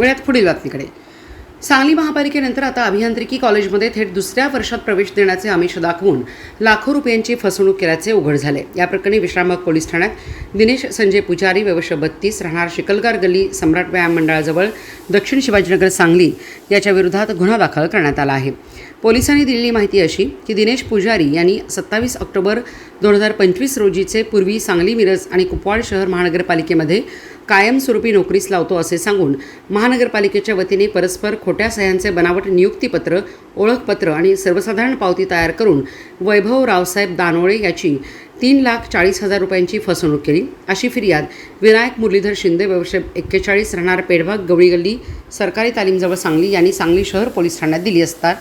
वेळात पुढील बातमीकडे. सांगली महापालिकेनंतर आता अभियांत्रिकी कॉलेजमध्ये थेट दुसऱ्या वर्षात प्रवेश देण्याचे आमिष दाखवून लाखो रुपयांची फसवणूक केल्याचे उघड झाले. या प्रकरणी विश्रामबाग पोलीस ठाण्यात दिनेश संजय पुजारी वयवर्ष बत्तीस राहणार शिकलगार गल्ली सम्राट व्यायाम मंडळाजवळ दक्षिण शिवाजीनगर सांगली याच्या विरोधात गुन्हा दाखल करण्यात आला आहे. पोलिसांनी दिलेली माहिती अशी की दिनेश पुजारी यांनी सत्तावीस ऑक्टोबर दोन हजार पंचवीस रोजीचे पूर्वी सांगली मिरज आणि कुपवाड शहर महानगरपालिकेमध्ये कायमस्वरूपी नोकरीस लावतो असे सांगून महानगरपालिकेच्या वतीने परस्पर खोट्या सह्यांचे बनावट नियुक्तीपत्र ओळखपत्र आणि सर्वसाधारण पावती तयार करून वैभव रावसाहेब दानोळे याची तीन लाख चाळीस हजार रुपयांची फसवणूक केली. अशी फिर्याद विनायक मुरलीधर शिंदे वर्ष एक्केचाळीस राहणार पेडभाग गवळी गल्ली सरकारी तालीमजवळ सांगली यांनी सांगली शहर पोलीस ठाण्यात दिली असता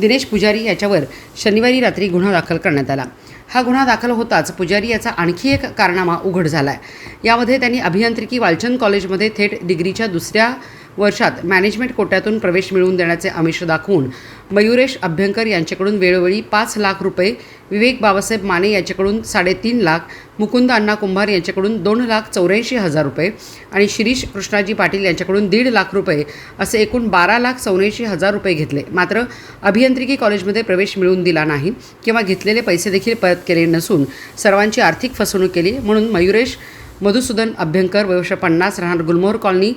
दिनेश पुजारी याच्यावर शनिवारी रात्री गुन्हा दाखल करण्यात आला. हा गुन्हा दाखल होताच पुजारी याचा आणखी एक कारनामा उघड झाला आहे यामध्ये त्यांनी अभियांत्रिकी वालचंद कॉलेजमध्ये थेट डिग्रीच्या दुसऱ्या वर्षात मॅनेजमेंट कोट्यातून प्रवेश मिळवून देण्याचे आमिष दाखवून मयुरेश अभ्यंकर यांच्याकडून वेळोवेळी पाच लाख रुपये विवेक बाबासाहेब माने यांच्याकडून साडेतीन लाख मुकुंद अण्णा कुंभार यांच्याकडून दोन लाख चौऱ्याऐंशी हजार रुपये आणि शिरीष कृष्णाजी पाटील यांच्याकडून दीड लाख रुपये असे एकूण बारा लाख चौऱ्याऐंशी हजार रुपये घेतले. मात्र अभियांत्रिकी कॉलेजमध्ये प्रवेश मिळवून दिला नाही किंवा घेतलेले पैसे देखील परत केले नसून सर्वांची आर्थिक फसवणूक केली. म्हणून मयुरेश मधुसूदन अभ्यंकर वयोष पन्नास राहणार गुलमोहर कॉलनी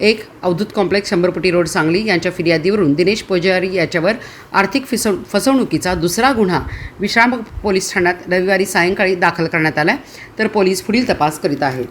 एक अवधूत कॉम्प्लेक्स शंभरपुटी रोड सांगली यांच्या फिर्यादीवरून दिनेश पुजारी याच्यावर आर्थिक फिसव फसवणुकीचा दुसरा गुन्हा विश्राम पोलीस ठाण्यात रविवारी सायंकाळी दाखल करण्यात आला तर पोलीस पुढील तपास करीत आहेत.